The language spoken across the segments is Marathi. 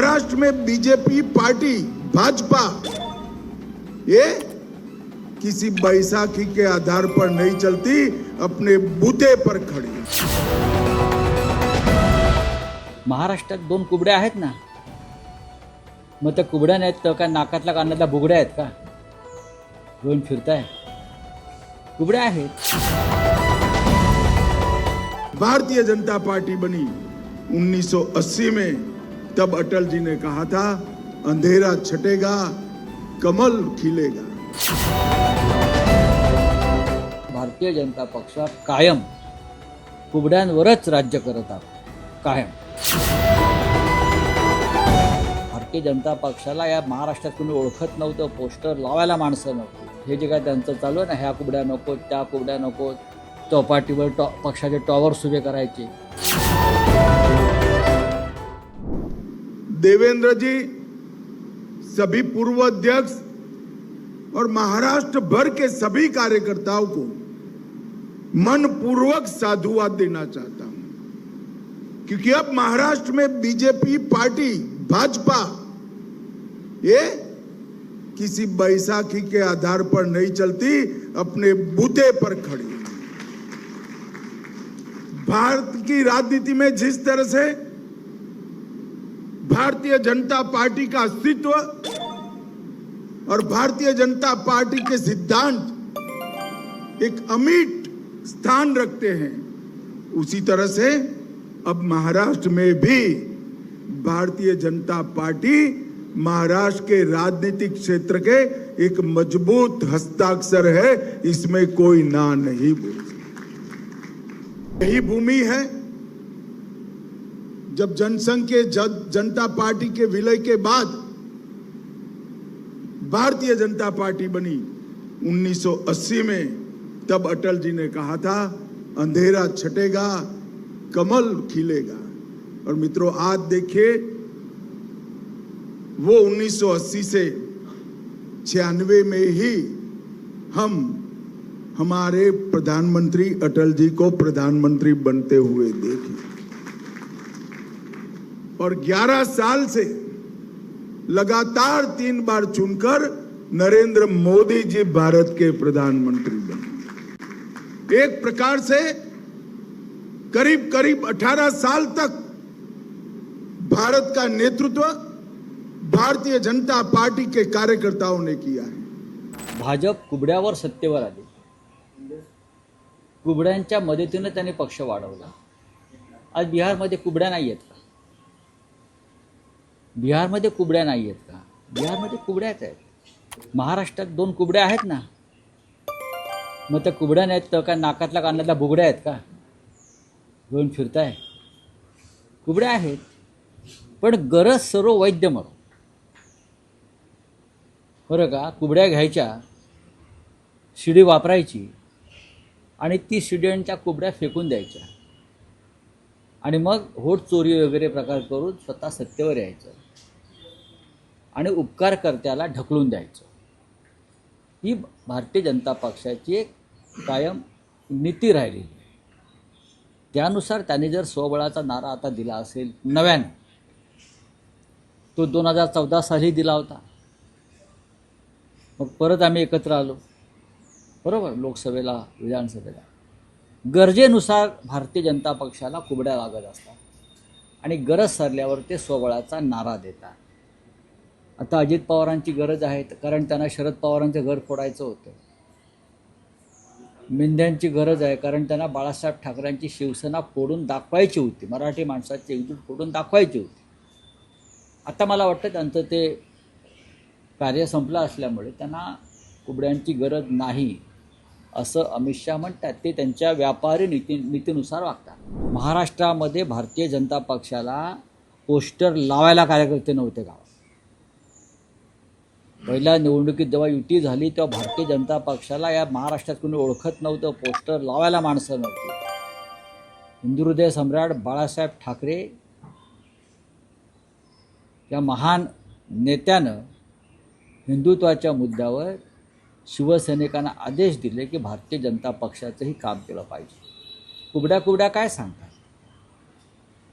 महाराष्ट्र में बीजेपी पार्टी भाजपा ये किसी बैसाखी के आधार पर नहीं चलती अपने बूते पर खड़ी महाराष्ट्रात दोन कुबड्या आहेत ना? मग त्या कुबड्या नाहीत तर काय नाकातल्या कानातल्या बुगड्या आहेत का? घेऊन फिरताय. कुबड्या आहेत. भारतीय जनता पार्टी बनी 1980 में। तब अटल जी ने कहा था अंधेरा छटेगा कमल खिलेगा. भारतीय जनता पक्ष कायम कुबड्यांवरच राज्य करत आहोत. कायम. भारतीय जनता पक्षाला या महाराष्ट्रात कोणी ओळखत नव्हतं पोस्टर लावायला माणसं नव्हती. हे जे काय त्यांचं चालू आहे ना ह्या कुबड्या नको त्या कुबड्या नको चौपाटीवर टॉ पक्षाचे टॉवर्स उभे करायचे. देवेंद्र जी सभी पूर्व अध्यक्ष और महाराष्ट्र भर के सभी कार्यकर्ताओं को मनपूर्वक साधुवाद देना चाहता हूँ। क्योंकि अब महाराष्ट्र में बीजेपी पार्टी, भाजपा, ये किसी बैसाखी के आधार पर नहीं चलती, अपने बूते पर खड़ी भारत की राजनीति में जिस तरह से भारतीय जनता पार्टी का अस्तित्व और भारतीय जनता पार्टी के सिद्धांत एक अमिट स्थान रखते हैं। उसी तरह से अब महाराष्ट्र में भी भारतीय जनता पार्टी महाराष्ट्र के राजनीतिक क्षेत्र के एक मज़बूत हस्ताक्षर है। इसमें कोई ना नहीं बोल। यही भूमि है। जब जनसंघ के जन- जनता पार्टी के विलय के बाद भारतीय जनता पार्टी बनी 1980 में, तब अटल जी ने कहा था, अंधेरा छटेगा, कमल खिलेगा। और मित्रों, आज देखिए, वो 1980 से छियानवे में ही हम, हमारे प्रधानमंत्री अटल जी को प्रधानमंत्री बनते हुए देखे। और 11 साल से लगातार तीन बार चुनकर नरेंद्र मोदी जी भारत के प्रधानमंत्री बने। एक प्रकार से करीब करीब 18 साल तक भारत का नेतृत्व भारतीय जनता पार्टी के कार्यकर्ताओं ने किया है। भाजप कुबड्यावर सत्तेवर आली. कुबड्यांच्या मदतीनं पक्ष वाढवला. आज बिहारमध्ये कुबड्या नाही का बिहारमध्ये कुबड्या नाही आहेत का? बिहारमध्ये कुबड्याच आहेत. महाराष्ट्रात दोन कुबड्या आहेत ना? मग त्या कुबड्या नाहीत तर काय नाकातल्या कानातल्या बुगड्या आहेत का? घेऊन फिरताय. कुबड्या आहेत पण गरज सर्व वैद्य मरो बरं का? कुबड्या घ्यायच्या शिडी वापरायची आणि ती शिड्यांच्या कुबड्या फेकून द्यायच्या. आणि मग होट चोरी वगैरे प्रकार करून स्वतः सत्तेवर यायचं. आणि उपकारकर्त्याला ढकलून द्यायचं. ही भारतीय जनता पक्षाची एक कायम नीती राहिलेली आहे. त्यानुसार त्याने जर स्वबळाचा नारा आता दिला असेल नव्यानं तो दोन हजार चौदा साली दिला होता. मग परत आम्ही एकत्र आलो. बरोबर लोकसभेला विधानसभेला. गरजेनुसार भारतीय जनता पक्षाला कुबड्या लागत असतात आणि गरज सरल्यावर ते स्वबळाचा नारा देतात. आता अजित पवारांची गरज आहे कारण त्यांना शरद पवारांचं घर फोडायचं होतं. मिंद्यांची गरज आहे कारण त्यांना बाळासाहेब ठाकरेंची शिवसेना फोडून दाखवायची होती. मराठी माणसाची एकजूट फोडून दाखवायची होती. आता मला वाटतं त्यांचं ते कार्य संपलं असल्यामुळे त्यांना कुबड्यांची गरज नाही असं अमित शहा म्हणतात. ते त्यांच्या व्यापारी नीती नीतीनुसार वागतात. महाराष्ट्रामध्ये भारतीय जनता पक्षाला पोस्टर लावायला कार्यकर्ते नव्हते गावात. पहिल्या निवडणुकीत जेव्हा युती झाली तेव्हा भारतीय जनता पक्षाला या महाराष्ट्रात कोणी ओळखत नव्हतं. पोस्टर लावायला माणसं नव्हती. हिंदुहृदय सम्राट बाळासाहेब ठाकरे या महान नेत्यानं हिंदुत्वाच्या मुद्द्यावर शिवसैनिकांना आदेश दिले की भारतीय जनता पक्षाचंही काम केलं पाहिजे. कुबड्या कुबड्या काय सांगतात?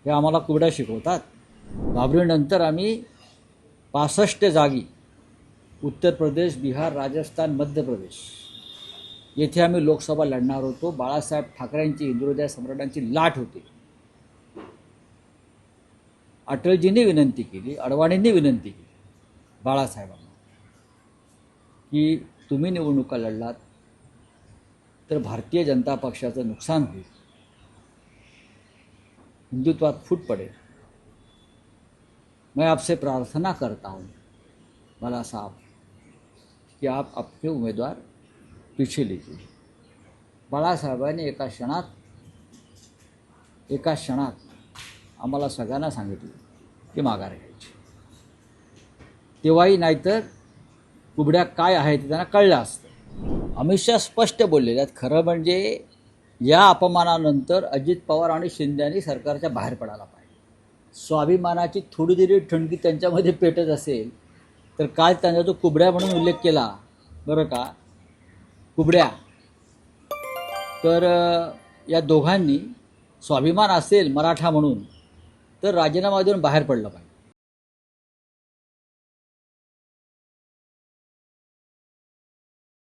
हे आम्हाला कुबड्या शिकवतात. बाबरीनंतर आम्ही पासष्ट जागी उत्तर प्रदेश बिहार राजस्थान मध्य प्रदेश. येथे आम्ही लोकसभा लढणार होतो. बाळासाहेब ठाकरेंची हिंदुहृदय सम्राटांची लाट होती. अटलजींनी विनंती केली अडवाणींनी विनंती केली बाळासाहेबांना की तुम्ही निवडणुका लढलात तर भारतीय जनता पक्षाचं नुकसान होईल. हिंदुत्वात फूट पडेल. मैं आपसे प्रार्थना करता हूँ. बाला साहब कि आप आपके उमेदवार पीछे लीजिए। बाळासाहेबांनी एका क्षणात एका क्षणात आम्हाला सगळ्यांना सांगितलं की माघार घ्यायची. तेव्हाही नाहीतर कुबड्या काय आहे ते त्यांना कळलं असतं. अमित शहा स्पष्ट बोललेले आहेत खरं म्हणजे या अपमानानंतर अजित पवार आणि शिंद्यांनी सरकारच्या बाहेर पडायला पाहिजे. स्वाभिमानाची थोडी जरी ठणकी त्यांच्यामध्ये पेटत असेल तर काल त्यांचा जो कुबड्या म्हणून उल्लेख केला बरं का? कुबड्या. तर या दोघांनी स्वाभिमान असेल मराठा म्हणून तर राजीनामा देऊन बाहेर पडलं पाहिजे.